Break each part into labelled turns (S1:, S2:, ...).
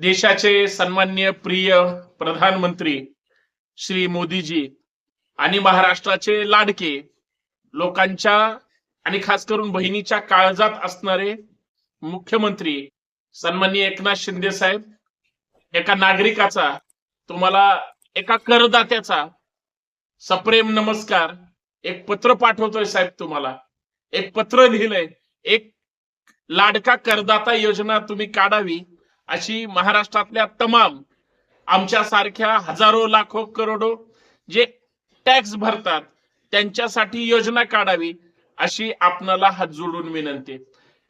S1: देशाचे सन्मान्य प्रिय प्रधानमंत्री श्री मोदीजी आणि महाराष्ट्राचे लाडके लोकांच्या आणि खास करून बहिणीच्या काळजात असणारे मुख्यमंत्री सन्माननीय एकनाथ शिंदे साहेब एका नागरिकाचा तुम्हाला एका करदात्याचा सप्रेम नमस्कार एक पत्र पाठवतोय साहेब तुम्हाला. एक पत्र लिहिलंय एक लाडका करदाता योजना तुम्ही काढावी अशी महाराष्ट्रातल्या तमाम आमच्या सारख्या हजारो लाखो करोडो जे टॅक्स भरतात त्यांच्यासाठी योजना काढावी अशी आपणाला हात जोडून विनंती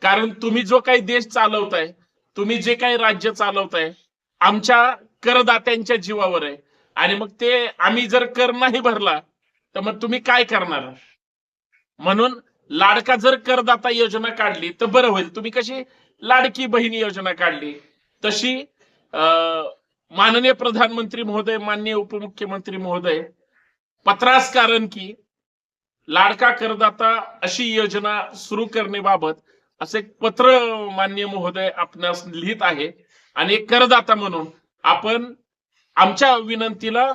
S1: कारण तुम्ही जो काही देश चालवताय तुम्ही जे काही राज्य चालवताय आमच्या करदात्यांच्या जीवावर आहे. आणि मग ते आम्ही जर कर नाही भरला तर मग तुम्ही काय करणार? म्हणून लाडका जर करदाता योजना काढली तर बरं होईल. तुम्ही कशी लाडकी बहिणी योजना काढली? तशी अं, माननीय प्रधानमंत्री महोदय माननीय उपमुख्यमंत्री महोदय पत्रास कारण की लाडका करदाता अशी योजना सुरू करण्याबाबत असे पत्र मान्य महोदय आपणास लिहित आहे. आणि एक करदाता म्हणून आपण आमच्या विनंतीला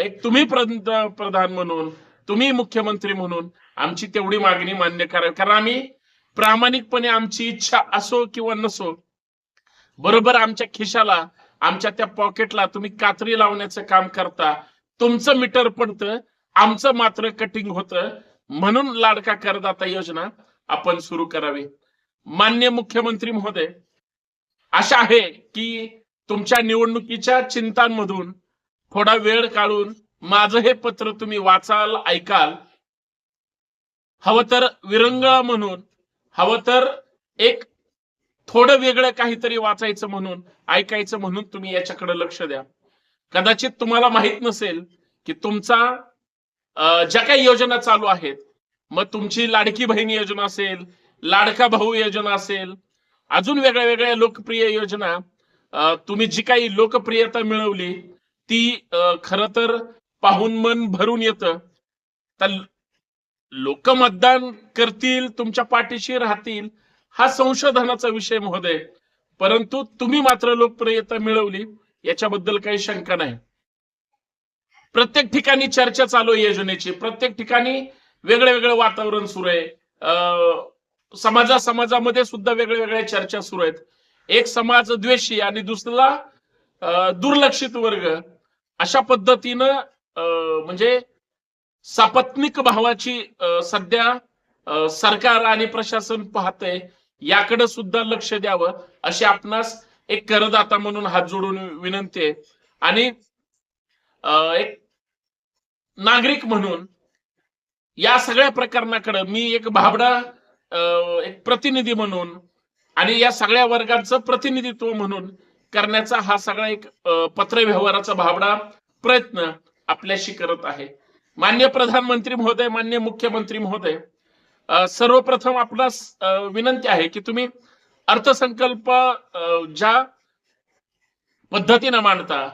S1: एक तुम्ही प्रधान म्हणून तुम्ही मुख्यमंत्री म्हणून आमची तेवढी मागणी मान्य करावी. कारण आम्ही प्रामाणिकपणे आमची इच्छा असो किंवा नसो बरोबर आमच्या खिशाला आमच्या त्या पॉकेटला तुम्ही कात्री लावण्याचं काम करता. तुमचं मीटर पडतं आमचं मात्र कटिंग होतं. म्हणून लाडका करदाता योजना आपण सुरू करावी. मान्य मुख्यमंत्री महोदय आशा आहे की तुमच्या निवडणुकीच्या चिंतांमधून थोडा वेळ काढून माझं हे पत्र तुम्ही वाचाल ऐकाल. हवं तर विरंगळा म्हणून हवं तर एक थोडं वेगळं काहीतरी वाचायचं म्हणून ऐकायचं म्हणून तुम्ही याच्याकडे लक्ष द्या. कदाचित तुम्हाला माहीत नसेल की तुमचा ज्या काही योजना चालू आहेत मग तुमची लाडकी बहीण योजना असेल लाडका भाऊ योजना असेल अजून वेगळ्या वेगळ्या लोकप्रिय योजना तुम्ही जी काही लोकप्रियता मिळवली ती खर खरं तर पाहून मन भरून येतं. तर लोक मतदान करतील तुमच्या पाठीशी राहतील हा संशोधनाचा विषय महोदय. परंतु तुम्ही मात्र लोकप्रियता मिळवली याच्याबद्दल काही शंका नाही. प्रत्येक ठिकाणी चर्चा चालू आहे योजनेची. प्रत्येक ठिकाणी वेगळं वेगळं वातावरण सुरू आहे. अं, समाजा समाजामध्ये सुद्धा वेगळ्या वेगळ्या चर्चा सुरू आहेत. एक समाज द्वेषी आणि दुसरा दुर्लक्षित वर्ग. अशा पद्धतीनं अं, म्हणजे सापत्निक भावाची सध्या सरकार आणि प्रशासन पाहतंय. याकडे सुद्धा लक्ष द्यावं अशी आपणास एक करदाता म्हणून हात जोडून विनंती आहे. आणि एक नागरिक म्हणून या सगळ्या प्रकरणाकडे मी एक भाबडा अं, एक प्रतिनिधी म्हणून आणि या सगळ्या वर्गाचं प्रतिनिधित्व म्हणून करण्याचा हा सगळा एक पत्र पत्रव्यवहाराचा भाबडा प्रयत्न आपल्याशी करत आहे. मान्य प्रधानमंत्री महोदय मान्य मुख्यमंत्री महोदय सर्वप्रथम आपणास विनंती आहे की तुम्ही अर्थसंकल्प ज्या पद्धतीनं मांडता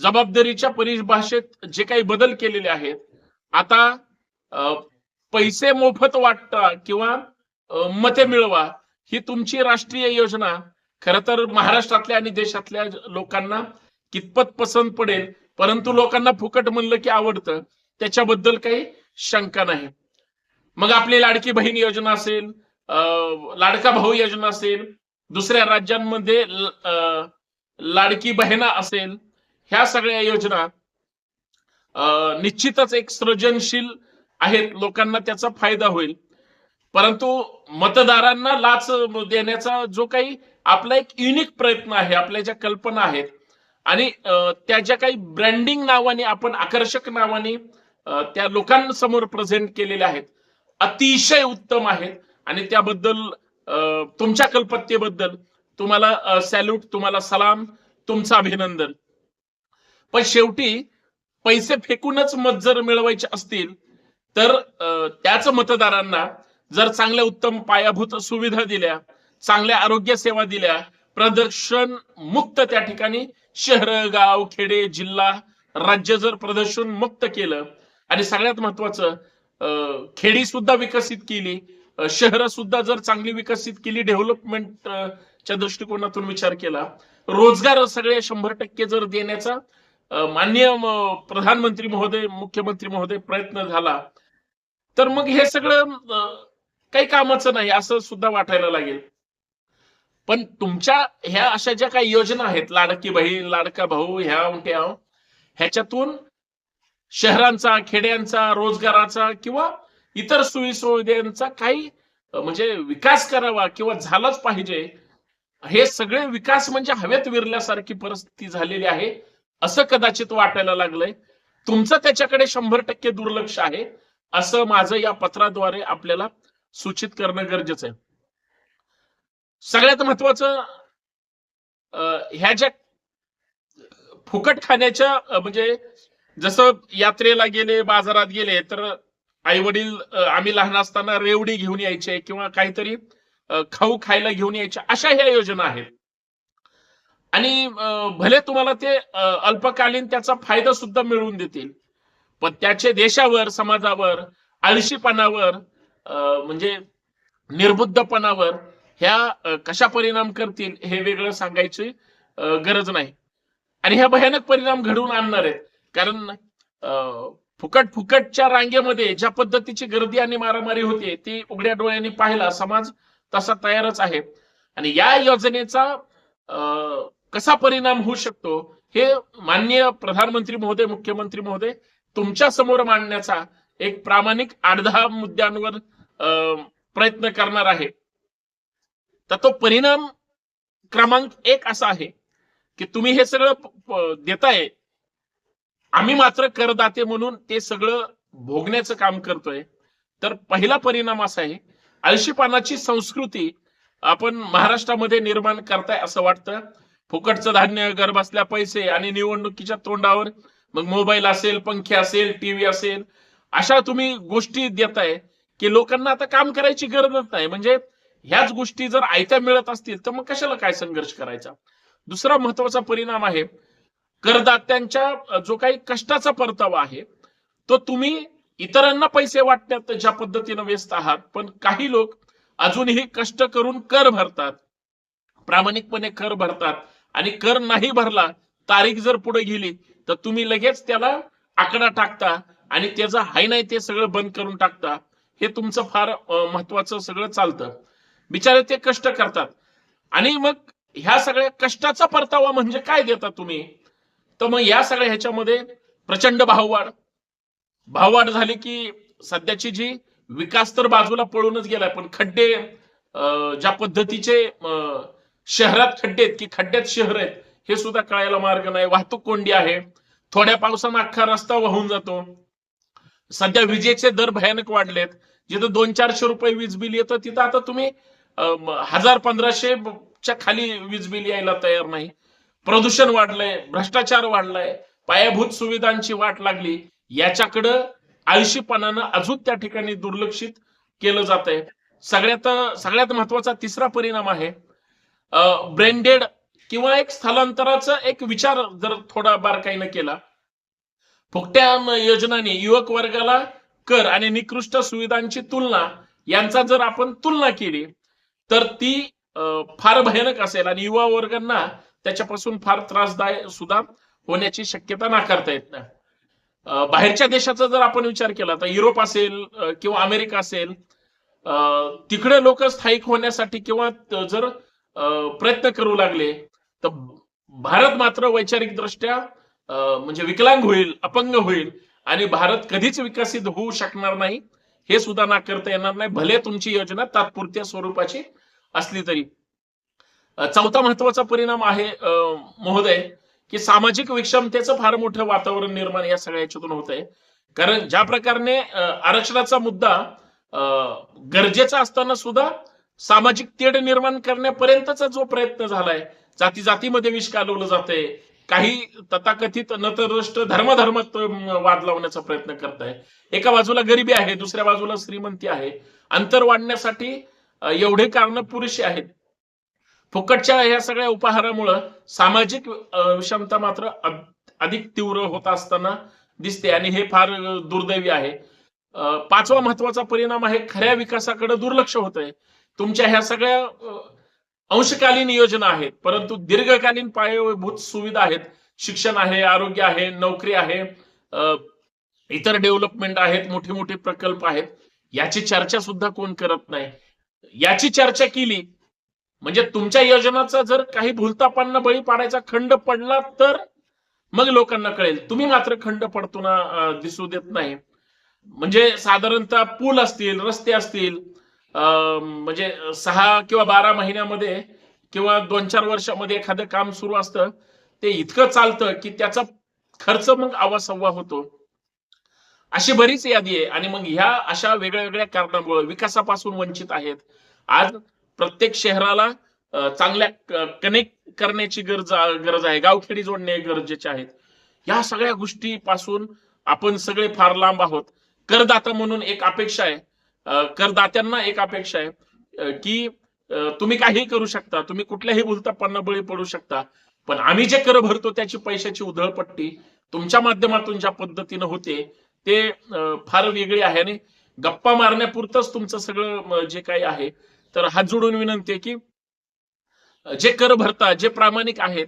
S1: जबाबदारीच्या परिभाषेत जे काही बदल केलेले आहेत आता पैसे मोफत वाटता किंवा मते मिळवा ही तुमची राष्ट्रीय योजना खर तर महाराष्ट्रातल्या आणि देशातल्या लोकांना कितपत पसंत पडेल परंतु लोकांना फुकट म्हणलं की आवडतं त्याच्याबद्दल काही शंका नाही. मग आपली लाडकी बहीण योजना असेल अं, लाडका भाऊ योजना असेल दुसऱ्या राज्यांमध्ये लाडकी बहिणा असेल ह्या सगळ्या योजना निश्चितच एक सृजनशील आहेत. लोकांना त्याचा फायदा होईल. परंतु मतदारांना लाच देण्याचा जो काही आपला एक युनिक प्रयत्न आहे आपल्या ज्या कल्पना आहेत आणि त्या ज्या काही ब्रँडिंग नावाने आपण आकर्षक नावाने त्या लोकांसमोर प्रेझेंट केलेल्या आहेत. अतिशय उत्तम आहेत. आणि त्याबद्दल अं, तुमच्या कल्पत्तेबद्दल तुम्हाला सॅल्यूट तुम्हाला सलाम तुमचं अभिनंदन. पण शेवटी पैसे फेकूनच मत जर मिळवायचे असतील तर त्याच मतदारांना जर चांगल्या उत्तम पायाभूत सुविधा दिल्या चांगल्या आरोग्य सेवा दिल्या प्रदर्शन मुक्त त्या ठिकाणी शहर गाव खेडे जिल्हा राज्य जर प्रदर्शन मुक्त केलं आणि सगळ्यात महत्वाचं खेडी सुद्धा विकसित केली. शहर सुद्धा जर चांगली विकसित केली डेव्हलपमेंट च्या दृष्टिकोनातून विचार केला रोजगार सगळे शंभर टक्के जर देण्याचा मान्य प्रधानमंत्री महोदय मुख्यमंत्री महोदय प्रयत्न झाला तर मग हे सगळं काही कामाचं नाही असं सुद्धा वाटायला लागेल. पण तुमच्या ह्या अशा ज्या काही योजना आहेत लाडकी बहीण लाडका भाऊ ह्या त्या ह्याच्यातून शहरांचा खेड्यांचा रोजगाराचा किंवा इतर सोयी सुविधांचा काही म्हणजे विकास करावा किंवा झालाच पाहिजे हे सगळे विकास म्हणजे हवेत विरल्यासारखी परिस्थिती झालेली आहे असं कदाचित वाटायला लागलंय. तुमचं त्याच्याकडे शंभर टक्के दुर्लक्ष आहे असं माझं या पत्राद्वारे आपल्याला सूचित करणं गरजेचं आहे. सगळ्यात महत्वाचं ह्या ज्या फुकट खाण्याच्या म्हणजे जसं यात्रेला गेले बाजारात गेले तर आई वडील आम्ही लहान असताना रेवडी घेऊन यायचे किंवा काहीतरी खाऊ खायला घेऊन यायचे अशा ह्या योजना आहेत. आणि भले तुम्हाला ते अल्पकालीन त्याचा फायदा सुद्धा मिळवून देतील पण त्याचे देशावर समाजावर आळशीपणावर अं, म्हणजे निर्बुद्धपणावर ह्या कशा परिणाम करतील हे वेगळं सांगायची गरज नाही. आणि ह्या भयानक परिणाम घडवून आणणार आहेत. कारण अं, फुकट फुकटच्या रांगेमध्ये ज्या पद्धतीची गर्दी आणि मारामारी होते ती उघड्या डोळ्यांनी पाहायला समाज तसा तयारच आहे. आणि या योजनेचा अं, कसा परिणाम होऊ शकतो हे माननीय प्रधानमंत्री महोदय मुख्यमंत्री महोदय तुमच्यासमोर मांडण्याचा एक प्रामाणिक आठ दहा मुद्द्यांवर अं, प्रयत्न करणार आहे. तर तो परिणाम क्रमांक एक असा आहे की तुम्ही हे सगळं देताय आम्ही मात्र करदाते म्हणून ते सगळं भोगण्याचं काम करतोय. तर पहिला परिणाम असा आहे आळशीपानाची संस्कृती आपण महाराष्ट्रामध्ये निर्माण करताय असं वाटतं. फुकटचं धान्य घर बसल्या पैसे आणि निवडणुकीच्या तोंडावर मग मोबाईल असेल पंखे असेल टीव्ही असेल अशा तुम्ही गोष्टी देताय की लोकांना आता काम करायची गरजच नाही. म्हणजे ह्याच गोष्टी जर आयत्या मिळत असतील तर मग कशाला काय संघर्ष करायचा? दुसरा महत्त्वाचा परिणाम आहे करदात्यांच्या जो काही कष्टाचा परतावा आहे तो तुम्ही इतरांना पैसे वाटण्यात ज्या पद्धतीनं व्यस्त आहात पण काही लोक अजूनही कष्ट करून कर भरतात. प्रामाणिकपणे कर भरतात आणि कर नाही भरला तारीख जर पुढे गेली तर तुम्ही लगेच त्याला आकडा टाकता आणि त्याचा हाय नाही ते सगळं बंद करून टाकता. हे तुमचं फार महत्वाचं सगळं चालतं. बिचारे ते कष्ट करतात. आणि मग ह्या सगळ्या कष्टाचा परतावा म्हणजे काय देता तुम्ही? तर मग या सगळ्या ह्याच्यामध्ये प्रचंड भाववाढ. भाववाढ झाली की सध्याची जी विकास तर बाजूला पळूनच गेलाय पण खड्डे ज्या पद्धतीचे शहरात खड्डे आहेत की खड्ड्यात शहर आहेत हे सुद्धा कळायला मार्ग नाही. वाहतूक कोंडी आहे. थोड्या पावसानं अख्खा रस्ता वाहून जातो. सध्या विजेचे दर भयानक वाढलेत. जिथं दोन चारशे रुपये वीज बिल येतं तिथं आता तुम्ही हजार पंधराशे च्या खाली वीज बिल यायला तयार नाही. प्रदूषण वाढलंय भ्रष्टाचार वाढलाय पायाभूत सुविधांची वाट लागली याच्याकडं आळशीपणानं अजून त्या ठिकाणी दुर्लक्षित केलं जात आहे सगळ्यात सगळ्यात महत्त्वाचा तिसरा परिणाम आहे ब्रेंडेड किंवा एक स्थलांतराचा एक विचार जर थोडा बारकाईनं केला फुकट्या योजनाने युवक वर्गाला कर आणि निकृष्ट सुविधांची तुलना यांचा जर आपण तुलना केली तर ती फार भयानक असेल आणि युवा वर्गांना त्याच्यापासून फार त्रासदायक सुद्धा होण्याची शक्यता नाकारता येत नाही. बाहेरच्या देशाचा जर आपण विचार केला तर युरोप असेल किंवा अमेरिका असेल तिकडे लोक स्थायिक होण्यासाठी किंवा जर प्रयत्न करू लागले तर भारत मात्र वैचारिक दृष्ट्या म्हणजे विकलांग होईल अपंग होईल आणि भारत कधीच विकसित होऊ शकणार नाही हे सुद्धा नाकारता येणार नाही भले तुमची योजना तात्पुरत्या स्वरूपाची असली तरी. चौथा महत्त्वाचा परिणाम आहे अं, महोदय की सामाजिक विषमतेचं फार मोठं वातावरण निर्माण या सगळ्या याच्यातून होत आहे कारण ज्या प्रकारे आरक्षणाचा मुद्दा गरजेचा असताना सुद्धा सामाजिक तेढ निर्माण करण्यापर्यंतचा जो प्रयत्न झालाय जाती जातीमध्ये विष कालवलं जातंय काही तथाकथित नतरष्ट धर्मधर्मात वाद लावण्याचा प्रयत्न करताय. एका बाजूला गरिबी आहे दुसऱ्या बाजूला श्रीमंती आहे. अंतर वाढण्यासाठी एवढे कारण पुरेशी आहेत. फुकटच्या या सगळ्या उपहारामुळं सामाजिक विषमता मात्र अधिक तीव्र होत असताना दिसते आणि हे फार दुर्दैवी आहे. पाचवा महत्त्वाचा परिणाम आहे खऱ्या विकासाकडे दुर्लक्ष होत आहे तुमच्या ह्या सगळ्या अंशकालीन योजना आहेत परंतु दीर्घकालीन पायाभूत सुविधा आहेत. शिक्षण आहे आरोग्य आहे नोकरी आहे इतर डेव्हलपमेंट आहेत मोठे मोठे प्रकल्प आहेत. याची चर्चा सुद्धा कोण करत नाही. याची चर्चा केली म्हणजे तुमच्या योजनाचा जर काही भूलतापांना बळी पाडायचा खंड पडला तर मग लोकांना कळेल. तुम्ही मात्र खंड पडताना दिसू देत नाही. म्हणजे साधारणतः पूल असतील रस्ते असतील अं, म्हणजे सहा किंवा बारा महिन्यामध्ये किंवा दोन चार वर्षामध्ये एखादं काम सुरू असतं ते इतकं चालतं की त्याचा खर्च मग आवासव्वा होतो. अशी बरीच यादी आहे. आणि मग ह्या अशा वेगळ्या वेगळ्या कारणामुळे विकासापासून वंचित आहेत. आज प्रत्येक शहराला चांगल्या कनेक्ट करण्याची गरज गरज आहे. गावखेडी जोडणे गरजेचे आहेत. या सगळ्या गोष्टीपासून आपण सगळे फार लांब आहोत. करदाता म्हणून एक अपेक्षा आहे. करदात्यांना एक अपेक्षा आहे की तुम्ही काहीही करू शकता. तुम्ही कुठल्याही भूलतापांना बळी पडू शकता. पण आम्ही जे कर भरतो त्याची पैशाची उधळपट्टी तुमच्या माध्यमातून ज्या पद्धतीनं होते ते फार वेगळे आहे. आणि गप्पा मारण्यापुरतंच तुमचं सगळं जे काही आहे तर हात जोडून विनंती आहे की जे कर भरता जे प्रामाणिक आहेत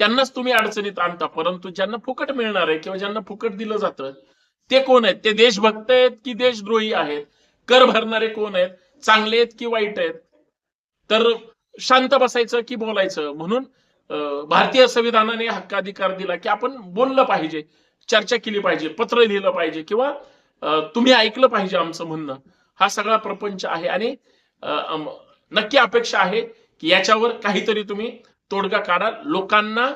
S1: त्यांनाच तुम्ही अडचणीत आणता. परंतु ज्यांना फुकट मिळणार आहे किंवा ज्यांना फुकट दिलं जातं ते कोण आहेत? ते देशभक्त आहेत की देशद्रोही आहेत? कर भरणारे कोण आहेत? चांगले आहेत की वाईट आहेत? तर शांत बसायचं की बोलायचं? म्हणून भारतीय संविधानाने हक्काधिकार दिला की आपण बोललं पाहिजे चर्चा केली पाहिजे पत्र लिहिलं पाहिजे किंवा तुम्ही ऐकलं पाहिजे आमचं म्हणणं. हा सगळा प्रपंच आहे आणि नक्की अपेक्षा आहे की याच्यावर काहीतरी तुम्ही तोडगा काढा लोकांना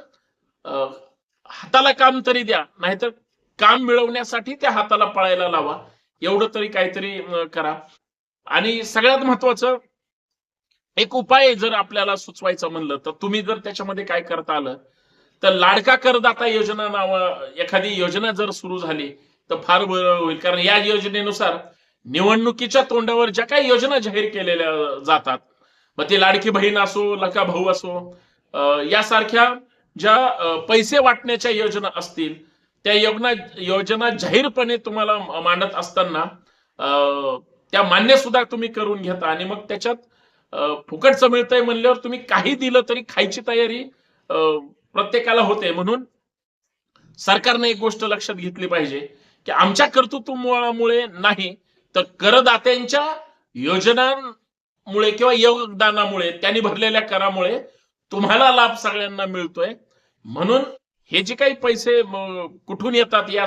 S1: हाताला काम तरी द्या नाहीतर काम मिळवण्यासाठी त्या हाताला पळायला लावा. एवढं तरी काहीतरी करा. आणि सगळ्यात महत्वाचं एक उपाय जर आपल्याला सुचवायचं म्हणलं तर तुम्ही जर त्याच्यामध्ये काय करता आलं तर लाडका करदाता योजना नाव एखादी योजना जर सुरू झाली तर फार बरं होईल. कारण या योजनेनुसार निवडणुकीच्या तोंडावर ज्या काही योजना जाहीर केलेल्या जातात मग ती लाडकी बहीण असो लका भाऊ असो यासारख्या ज्या पैसे वाटण्याच्या योजना असतील त्या योजना योजना जाहीरपणे तुम्हाला मांडत असताना त्या मान्य सुद्धा तुम्ही करून घेता आणि मग त्याच्यात फुकटचं मिळतंय म्हणल्यावर तुम्ही काही दिलं तरी खायची तयारी अं, प्रत्येकाला होते. म्हणून सरकारने एक गोष्ट लक्षात घेतली पाहिजे की आमच्या कर्तृत्वामुळे नाही तर करदात्यांच्या योजनांमुळे किंवा योगदानामुळे त्यांनी भरलेल्या करामुळे तुम्हाला लाभ सगळ्यांना मिळतोय. म्हणून हे जे काही पैसे कुठून येतात या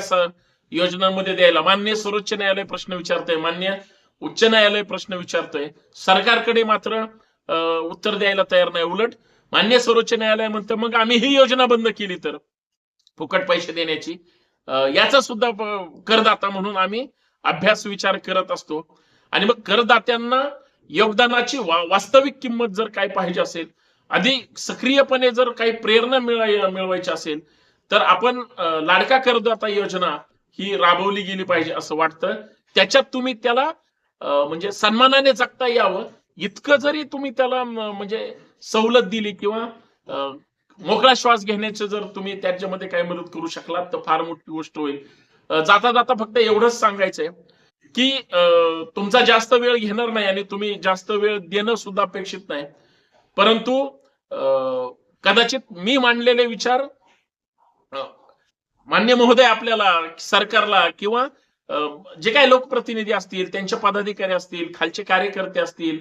S1: योजनांमध्ये द्यायला? मान्य सर्वोच्च न्यायालय प्रश्न विचारतोय मान्य उच्च न्यायालय प्रश्न विचारतोय. सरकारकडे मात्र उत्तर द्यायला तयार नाही उलट. मान्य सर्वोच्च न्यायालय म्हणतं मग आम्ही ही योजना बंद केली तर? फुकट पैसे देण्याची. याचा सुद्धा करदाता म्हणून आम्ही अभ्यास विचार करत असतो. आणि मग करदात्यांना योगदानाची वा- वास्तविक किंमत जर काय पाहिजे असेल अधिक सक्रियपणे जर काही प्रेरणा मिळाय मिळवायची असेल तर आपण लाडका करदाता योजना ही राबवली गेली पाहिजे असं वाटतं. त्याच्यात तुम्ही त्याला म्हणजे सन्मानाने जगता यावं. इतकं जरी तुम्ही त्याला म्हणजे सवलत दिली किंवा मोकळा श्वास घेण्याचं जर तुम्ही त्याच्यामध्ये काही मदत करू शकलात तर फार मोठी गोष्ट होईल. जाता जाता फक्त एवढंच सांगायचंय की तुमचा जास्त वेळ घेणार नाही आणि तुम्ही जास्त वेळ देणं सुद्धा अपेक्षित नाही. परंतु कदाचित मी मांडलेले विचार मान्य महोदय आपल्याला सरकारला किंवा जे काही लोकप्रतिनिधी असतील त्यांचे पदाधिकारी असतील खालचे कार्यकर्ते असतील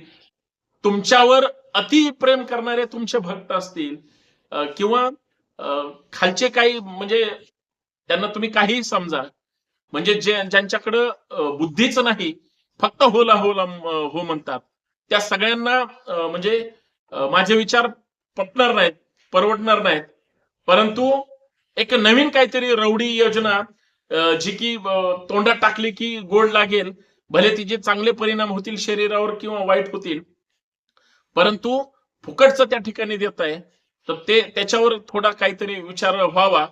S1: तुमच्यावर अति प्रेम करणारे तुमचे भक्त असतील किंवा खालचे काही म्हणजे त्यांना तुम्ही काहीही समजा म्हणजे जे ज्यांच्याकडं बुद्धीच नाही फक्त होला होला हो म्हणतात. त्या सगळ्यांना म्हणजे माझे विचार पटणार नाहीत परवडणार नाहीत. परंतु एक नवीन काहीतरी रवडी योजना जी की तोंडात टाकली की गोड लागेल भले तिचे चांगले परिणाम होतील शरीरावर किंवा वाईट होतील. परंतु फुकटचं त्या ठिकाणी देत आहे. तर ते त्याच्यावर थोडा काहीतरी विचार व्हावा.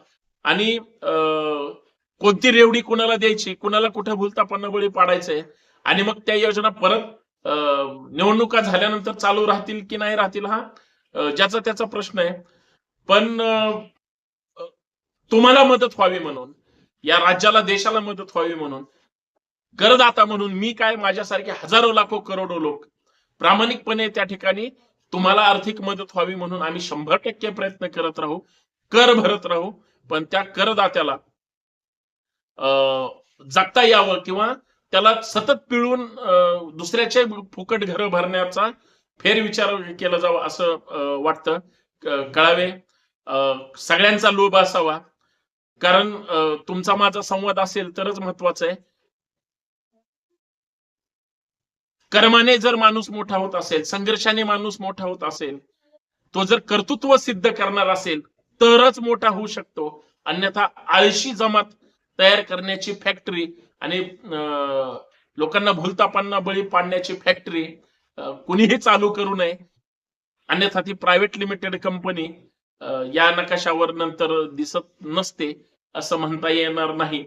S1: आणि अं, कोणती रेवडी कुणाला द्यायची? कुणाला कुठे भूलतापणा बळी पाडायचंय? आणि मग त्या योजना परत निवडणुका झाल्यानंतर चालू राहतील की नाही राहतील हा ज्याचा त्याचा प्रश्न आहे. पण तुम्हाला मदत व्हावी म्हणून या राज्याला देशाला मदत व्हावी म्हणून करदाता म्हणून मी काय माझ्यासारखे हजारो लाखो करोडो लोक प्रामाणिकपणे त्या ठिकाणी तुम्हाला आर्थिक मदत व्हावी म्हणून आम्ही शंभर टक्के प्रयत्न करत राहू कर भरत राहू पण त्या करदात्याला जगता यावं किंवा त्याला सतत पिळून दुसऱ्याचे फुकट घर भरण्याचा फेरविचार केला जावा असं वाटतं. कळावे. अं, सगळ्यांचा लोभ असावा. कारण तुमचा माझा संवाद असेल तरच महत्वाचं आहे. कर्माने जर माणूस मोठा होत असेल संघर्षाने माणूस मोठा होत असेल तो जर कर्तृत्व सिद्ध करणार असेल तरच मोठा होऊ शकतो. अन्यथा आळशी जमात तयार करण्याची फॅक्टरी आणि लोकांना भूलतापांना बळी पाडण्याची फॅक्टरी कुणीही चालू करू नये. अन्यथा ती प्रायव्हेट लिमिटेड कंपनी या नकाशावर नंतर दिसत नसते असं म्हणता येणार नाही.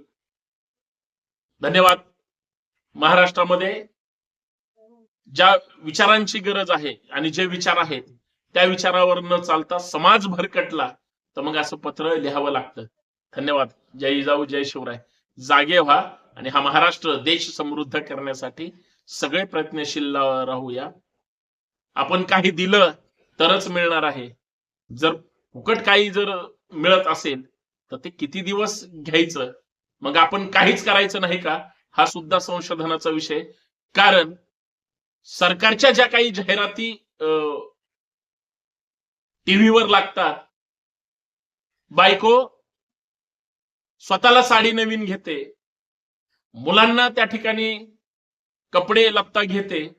S1: धन्यवाद. महाराष्ट्रामध्ये ज्या विचारांची गरज आहे आणि जे विचार आहेत त्या विचारावर न चालता समाज भरकटला तर मग असं पत्र लिहावं लागतं. धन्यवाद. जय जाऊ जय शिवराय. जागे व्हा आणि हा महाराष्ट्र देश समृद्ध करण्यासाठी सगळे प्रयत्नशील राहूया. आपण काही दिलं तरच मिळणार आहे. जर फुकट काही जर मिळत असेल तर ते किती दिवस घ्यायचं? मग आपण काहीच करायचं नाही का? हा सुद्धा संशोधनाचा विषय. कारण सरकारच्या ज्या काही जाहिराती टीव्हीवर लागतात बायको स्वतःला साडी नवीन घेते. मुलांना त्या ठिकाणी कपडे लपता घेते.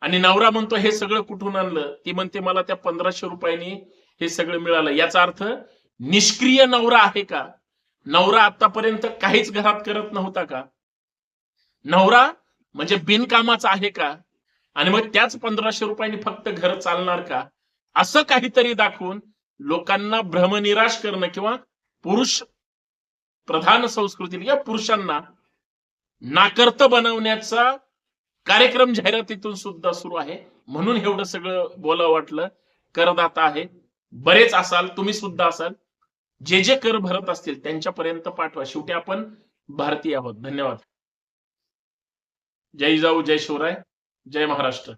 S1: आणि नवरा म्हणतो हे सगळं कुठून आणलं? ती म्हणते मला त्या पंधराशे रुपयांनी हे सगळं मिळालं. याचा अर्थ निष्क्रिय नवरा आहे का? नवरा आतापर्यंत काहीच घरात करत नव्हता का? नवरा म्हणजे बिनकामाचा आहे का? आणि मग त्याच पंधराशे रुपयांनी फक्त घर चालणार का? असं काहीतरी दाखवून लोकांना भ्रमनिराश करणं किंवा पुरुष प्रधान संस्कृती या पुरुषांना नाकर्त बनवण्याचा कार्यक्रम जाहिरातीतून सुद्धा सुरू आहे. म्हणून एवढं सगळं बोला वाटलं. करदाता आहे बरेच असाल तुम्ही सुद्धा असाल. जे जे कर भरत असतील त्यांच्यापर्यंत पाठवा. शेवटी आपण भारतीय आहोत. धन्यवाद. जय जाऊ जय शिवराय. जय महाराष्ट्र.